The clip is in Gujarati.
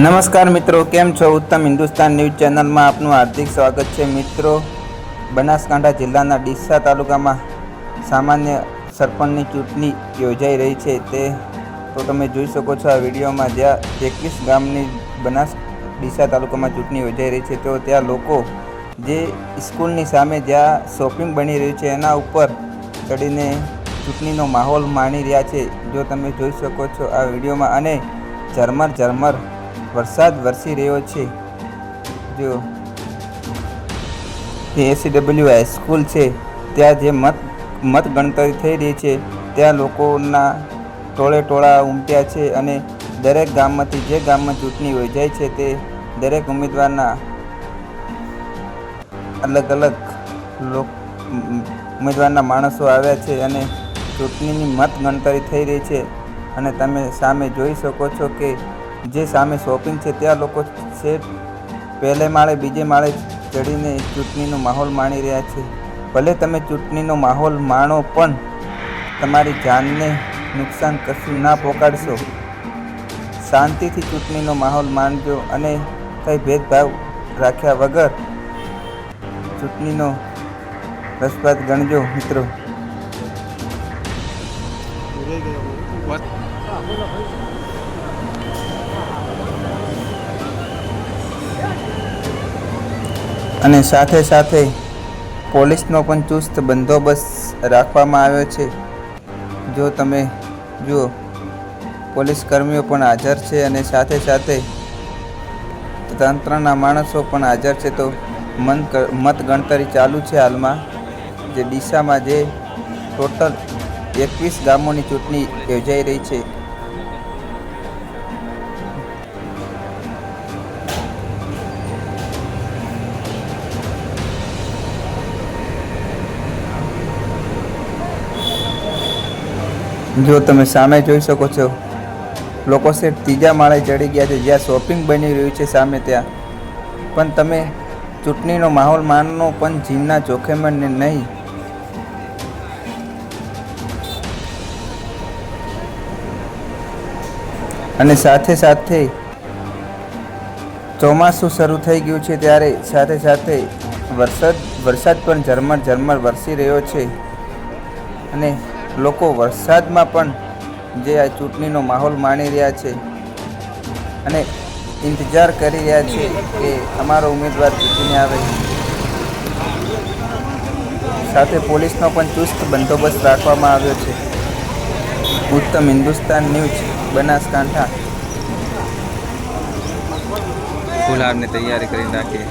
નમસ્કાર મિત્રો, કેમ છો? ઉત્તમ હિન્દુસ્તાન ન્યૂઝ ચેનલમાં આપનું હાર્દિક સ્વાગત છે. મિત્રો, બનાસકાંઠા જિલ્લાના ડીસા તાલુકામાં સામાન્ય સરપંચની ચૂંટણી યોજાઈ રહી છે. તે, તો તમે જોઈ શકો છો આ વિડીયોમાં જ્યાં એકવીસ ગામની બનાસ, ડીસા તાલુકામાં ચૂંટણી યોજાઈ રહી છે. તો ત્યાં લોકો જે સ્કૂલની સામે જ્યાં શોપિંગ બની રહ્યું છે, એના ઉપર ચડીને ચૂંટણીનો માહોલ માણી રહ્યા છે. જો તમે જોઈ શકો છો આ વિડીયોમાં, અને ઝરમર ઝરમર વરસાદ વરસી રહ્યો છે. જો એસીડબલ્યુ હાઈસ્કૂલ છે, ત્યાં જે મત મત ગણતરી થઈ રહી છે, ત્યાં લોકોના ટોળે ટોળા ઉમટ્યા છે અને દરેક ગામમાંથી જે ગામમાં ચૂંટણી યોજાય છે તે દરેક ઉમેદવારના અલગ અલગ લોક, ઉમેદવારના માણસો આવ્યા છે અને ચૂંટણીની મત ગણતરી થઈ રહી છે. અને તમે સામે જોઈ શકો છો કે જે સામે શોપિંગ છે, ત્યાં લોકો છે, પહેલે માળે બીજે માળે ચડીને ચૂંટણીનો માહોલ માણી રહ્યા છે. ભલે તમે ચૂંટણીનો માહોલ માણો, પણ તમારી જાનને નુકસાન કશું ના પોકાડશો. શાંતિથી ચૂંટણીનો માહોલ માણજો અને કંઈ ભેદભાવ રાખ્યા વગર ચૂંટણીનો રસપ્રદ ગણજો, મિત્રો. અને સાથે સાથે પોલીસનો પણ ચુસ્ત બંદોબસ્ત રાખવામાં આવ્યો છે. જો તમે, જુઓ, પોલીસ કર્મીઓ પણ હાજર છે અને સાથે સાથે તંત્રના માણસો પણ હાજર છે, તો મન મત ગણતરી ચાલુ છે હાલમાં. જે ડીસામાં જે ટોટલ એકવીસ ગામોની ચૂંટણી યોજાઈ રહી છે. જો તમે સામે જોઈ શકો છો, લોકો છે ત્રીજા માળે ચડી ગયા છે, જ્યાં શોપિંગ બની રહ્યું છે સામે ત્યાં. પણ તમે ચૂંટણીનો માહોલ માનનો પણ જીવના જોખમને નહીં. અને સાથે સાથે ચોમાસું શરૂ થઈ ગયું છે ત્યારે સાથે સાથે વરસાદ વરસાદ પણ ઝરમર ઝરમર વરસી રહ્યો છે. અને લોકો વરસાદમાં પણ જે આ ચૂંટણીનો માહોલ માણી રહ્યા છે અને ઇંતજાર કરી રહ્યા છે કે અમારો ઉમેદવાર ચૂંટીને આવે. સાથે પોલીસનો પણ ચુસ્ત બંદોબસ્ત રાખવામાં આવ્યો છે. ઉત્તમ હિન્દુસ્તાન ન્યૂઝ, બનાસકાંઠા. ફૂલહારની તૈયારી કરી રાખીએ